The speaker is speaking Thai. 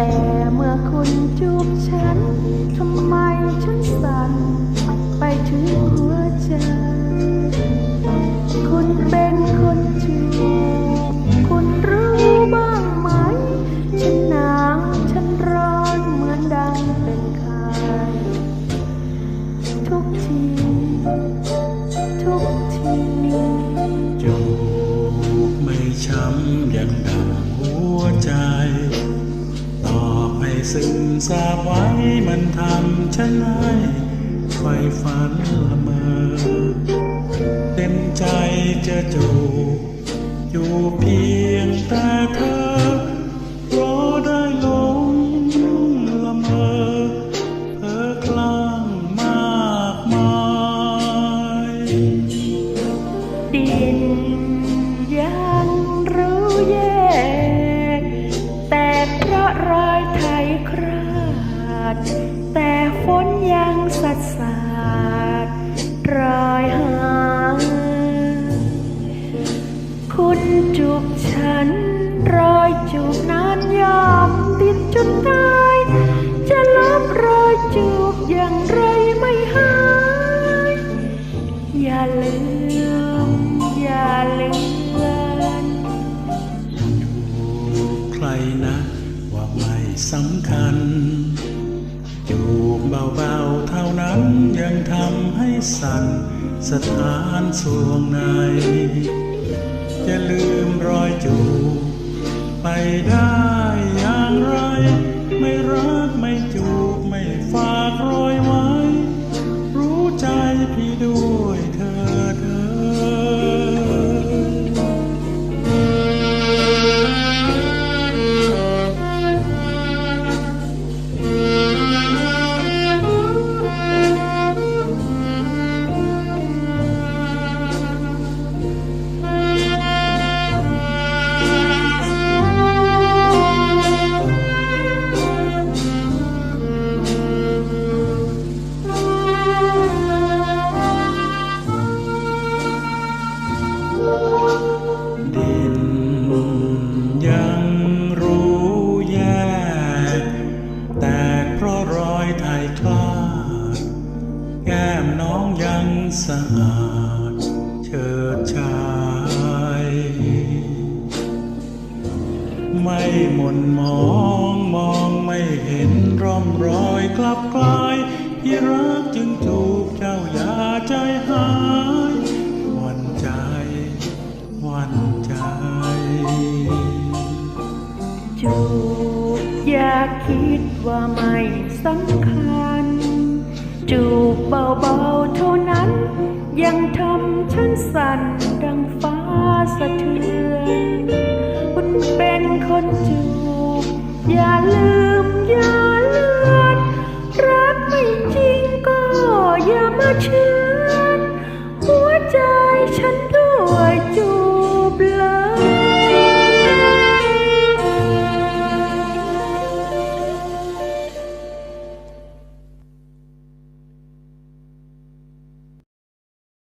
แต่เมื่อคุณจูบฉัน ทำไมฉันสั่นไปถึงหัวใจ คุณเป็น อบให้ซึ้งทราบไว้มันทำฉันให้ไฟฝันละเมอเต็มใจจะจูบอยู่เพียงแต่เธอ ด แต่ฝนยังสัดสาดรอยหา คุณจูบฉัน รอยจูบนั้นยอมติดจนตาย จะลบรอยจูบอย่างไรไม่หาย อย่าลืม อย่าลือนใครนะว่าไม่สำคัญ จูบเบาๆเท่านั้นยังทำให้สั่นสถานสวงในจะลืมรอยจูบไปได้อย่างไร สะอาดเชิดชายไม่หม่นมองมองไม่เห็นร่องรอยกลับกลายที่รักจึงจูบเจ้าอย่าใจหายวันใจวันใจจูบอย่าคิดว่าไม่สำคัญ จูบเบาๆเท่านั้น ยังทำฉันสั่นดังฟ้าสะเทือนคุณเป็นคนจูบ อย่าลืมอย่าเลือนรักไม่จริงก็อย่ามาเชื่อ